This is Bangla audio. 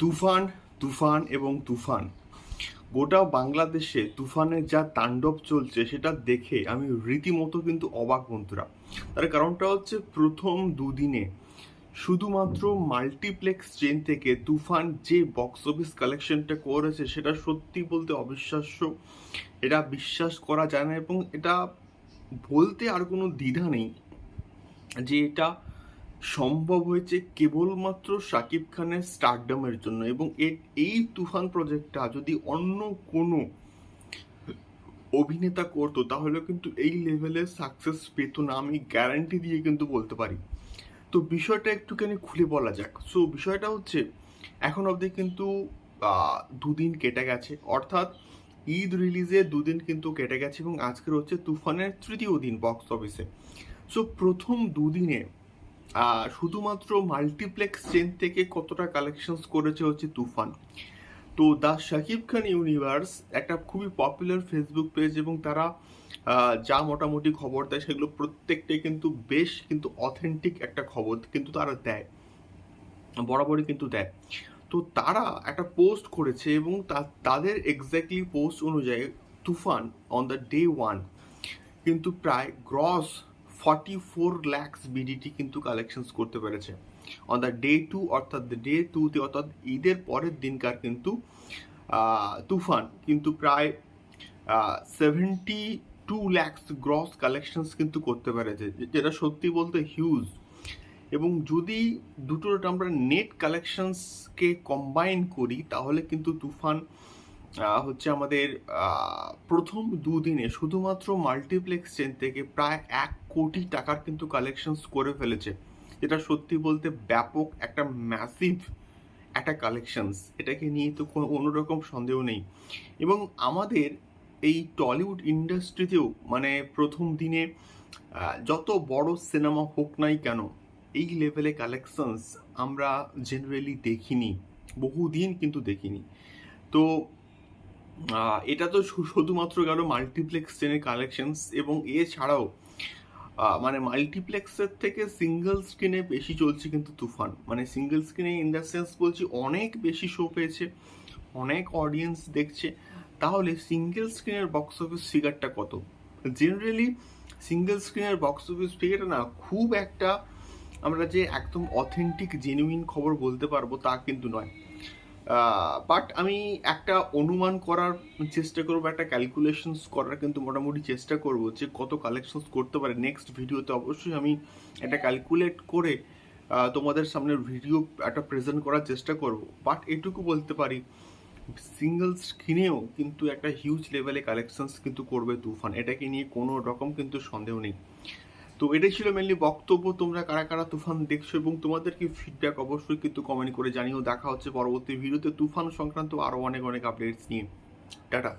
তুফান তুফান এবং তুফান। গোটা বাংলাদেশে তুফানের যা তাণ্ডব চলছে সেটা দেখে আমি রীতিমতো কিন্তু অবাক বন্ধুরা। তার কারণটা হচ্ছে প্রথম দুদিনে শুধুমাত্র মাল্টিপ্লেক্স চেন থেকে তুফান যে বক্স অফিস কালেকশনটা করেছে সেটা সত্যি বলতে অবিশ্বাস্য। এটা বিশ্বাস করা যায় না এবং এটা বলতে আর কোনো দ্বিধা নেই যে এটা সম্ভব হয়েছে কেবলমাত্র শাকিব খানের স্টারডামের জন্য এবং এই তুফান প্রজেক্টটা যদি অন্য কোনো অভিনেতা করতো, তাহলে কিন্তু এই লেভেলে সাকসেস পেত না, আমি গ্যারান্টি দিয়ে কিন্তু বলতে পারি। তো বিষয়টা একটুখানি খুলে বলা যাক। সো বিষয়টা হচ্ছে, এখন অবধি কিন্তু দুদিন কেটে গেছে। অর্থাৎ, ঈদ রিলিজে দুদিন কিন্তু কেটে গেছে এবং আজকের হচ্ছে তুফানের তৃতীয় দিন বক্স অফিসে সো প্রথম দুদিনে শুধুমাত্র মাল্টিপ্লেক্স চেন থেকে কতটা কালেকশনস করেছে হচ্ছে তুফান। তো দ্য শাকিব খান ইউনিভার্স একটা খুবই পপুলার ফেসবুক পেজ এবং তারা যা মোটামুটি খবর দেয় সেগুলো প্রত্যেকটাই কিন্তু বেশ কিন্তু অথেন্টিক একটা খবর কিন্তু তারা দেয়। বরাবরই কিন্তু দেয়। তো তারা একটা পোস্ট করেছে এবং তাদের এক্স্যাক্টলি পোস্ট অনুযায়ী Toofan on the day one কিন্তু প্রায় gross forty four lakhs BDT কিন্তু কালেকশনস করতে পেরেছে। অন দ্য ডে টু অর্থাৎ ডে টুতে অর্থাৎ ঈদের পরের দিনকার কিন্তু তুফান কিন্তু প্রায় seventy two lakhs gross collections কিন্তু করতে পেরেছে যেটা সত্যি বলতে হিউজ এবং যদি দুটোর আমরা নেট কালেকশনসকে কম্বাইন করি, তাহলে কিন্তু তুফান হচ্ছে আমাদের প্রথম দুদিনে শুধুমাত্র মাল্টিপ্লেক্স চেন থেকে প্রায় এক কোটি টাকার কিন্তু কালেকশনস করে ফেলেছে। যেটা সত্যি বলতে ব্যাপক একটা ম্যাসিভ একটা কালেকশনস এটাকে নিয়ে তো কোনো অন্যরকম সন্দেহ নেই। এবং আমাদের এই টলিউড ইন্ডাস্ট্রিতেও মানে প্রথম দিনে যত বড় সিনেমা হোক নাই কেন, এই লেভেলে কালেকশনস আমরা জেনারেলি দেখিনি। বহুদিন কিন্তু দেখিনি। তো এটা তো শুধুমাত্র গেল মাল্টিপ্লেক্স ট্রেনের কালেকশনস এবং এছাড়াও মানে মাল্টিপ্লেক্সের থেকে সিঙ্গেল স্ক্রিনে বেশি চলছে কিন্তু তুফান। মানে সিঙ্গেল স্ক্রিনে ইন দ্য সেন্স বলছি অনেক বেশি শো পেয়েছে, অনেক অডিয়েন্স দেখছে। তাহলে সিঙ্গেল স্ক্রিনের বক্স অফিস ফিগারটা কত? জেনারেলি সিঙ্গেল স্ক্রিনের বক্স অফিস ফিগারটা না খুব একটা আমরা যে একদম অথেন্টিক জেনুইন খবর বলতে পারব তা কিন্তু নয়। বাট আমি একটা অনুমান করার চেষ্টা করব, একটা ক্যালকুলেশনস করার কিন্তু মোটামুটি চেষ্টা করব যে কত কালেকশনস করতে পারে। নেক্সট ভিডিওতে অবশ্যই আমি একটা ক্যালকুলেট করে তোমাদের সামনে ভিডিও একটা প্রেজেন্ট করার চেষ্টা করব। বাট এটুকু বলতে পারি সিঙ্গেল স্ক্রিনেও কিন্তু একটা হিউজ লেভেলে কালেকশনস কিন্তু করবে তুফান। এটাকে নিয়ে কোনো রকম কিন্তু সন্দেহ নেই। তো এটাই ছিল মেনলি বক্তব্য। তোমরা কারা কারা তুফান দেখছ এবং তোমাদের কি ফিডব্যাক অবশ্যই কিন্তু কমেন্ট করে জানিও। দেখা হচ্ছে পরবর্তী ভিডিওতে তুফান সংক্রান্ত আরও অনেক অনেক আপডেটস নিয়ে। টাটা।